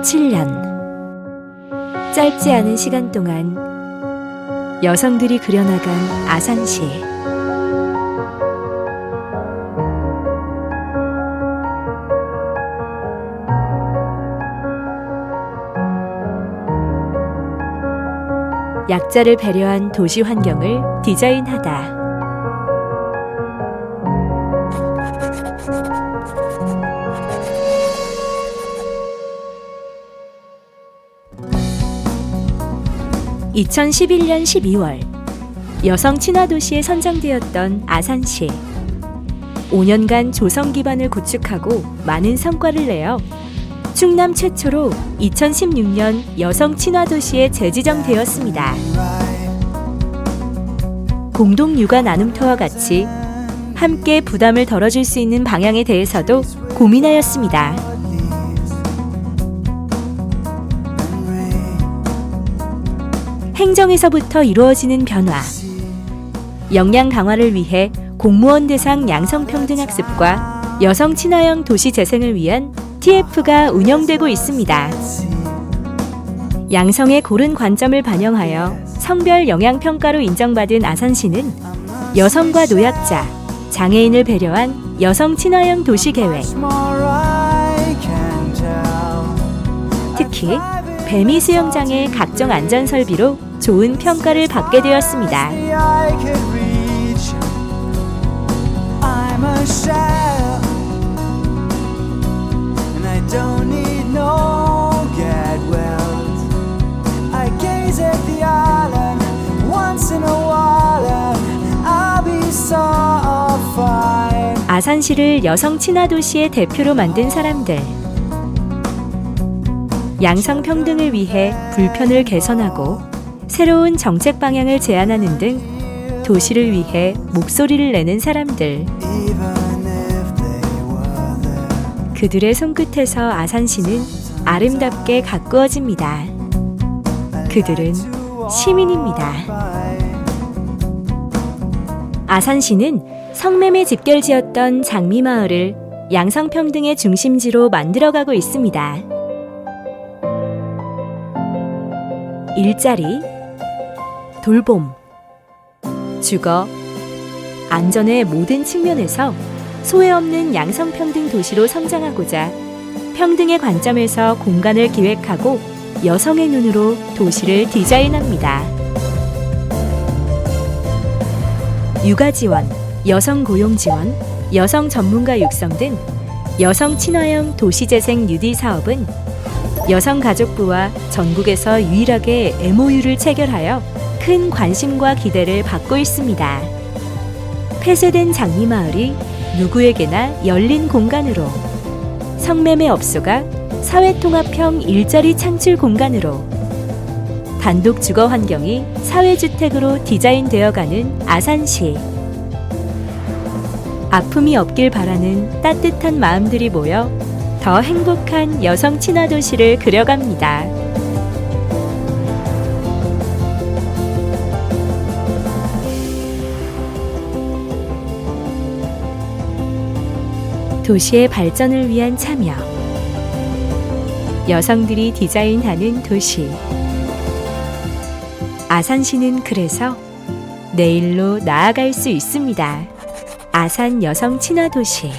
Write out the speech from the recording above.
17년. 짧지 않은 시간 동안 여성들이 그려나간 아산시. 약자를 배려한 도시 환경을 디자인하다. (2011년 12월) 여성 친화 도시에 선정되었던 아산시 5년간 조성 기반을 구축하고 많은 성과를 내어 충남 최초로 2016년 여성 친화 도시에 재지정되었습니다. 공동 육아 나눔터와 같이 함께 부담을 덜어줄 수 있는 방향에 대해서도 고민하였습니다. 행정에서부터 이루어지는 변화, 역량 강화를 위해 공무원 대상 양성평등 학습과 여성 친화형 도시 재생을 위한 TF가 운영되고 있습니다. 양성의 고른 관점을 반영하여 성별 영향 평가로 인정받은 아산시는 여성과 노약자, 장애인을 배려한 여성 친화형 도시 계획, 특히 배미 수영장의 각종 안전 설비로 좋은 평가를 받게 되었습니다. 아산시를 여성 친화 도시의 대표로 만든 사람들. 양성 평등을 위해 불편을 개선하고 새로운 정책 방향을 제안하는 등 도시를 위해 목소리를 내는 사람들. 그들의 손끝에서 아산시는 아름답게 가꾸어집니다. 그들은 시민입니다. 아산시는 성매매 집결지였던 장미마을을 양성평등의 중심지로 만들어가고 있습니다. 일자리, 돌봄, 주거, 안전의 모든 측면에서 소외 없는 양성평등 도시로 성장하고자 평등의 관점에서 공간을 기획하고 여성의 눈으로 도시를 디자인합니다. 육아 지원, 여성 고용 지원, 여성 전문가 육성 등 여성 친화형 도시 재생 뉴딜 사업은 여성가족부와 전국에서 유일하게 MOU를 체결하여 큰 관심과 기대를 받고 있습니다. 폐쇄된 장미마을이 누구에게나 열린 공간으로 성매매 업소가 사회통합형 일자리 창출 공간으로 단독 주거 환경이 사회주택으로 디자인되어가는 아산시 아픔이 없길 바라는 따뜻한 마음들이 모여 더 행복한 여성 친화 도시를 그려갑니다. 도시의 발전을 위한 참여. 여성들이 디자인하는 도시. 아산시는 그래서 내일로 나아갈 수 있습니다. 아산 여성 친화 도시.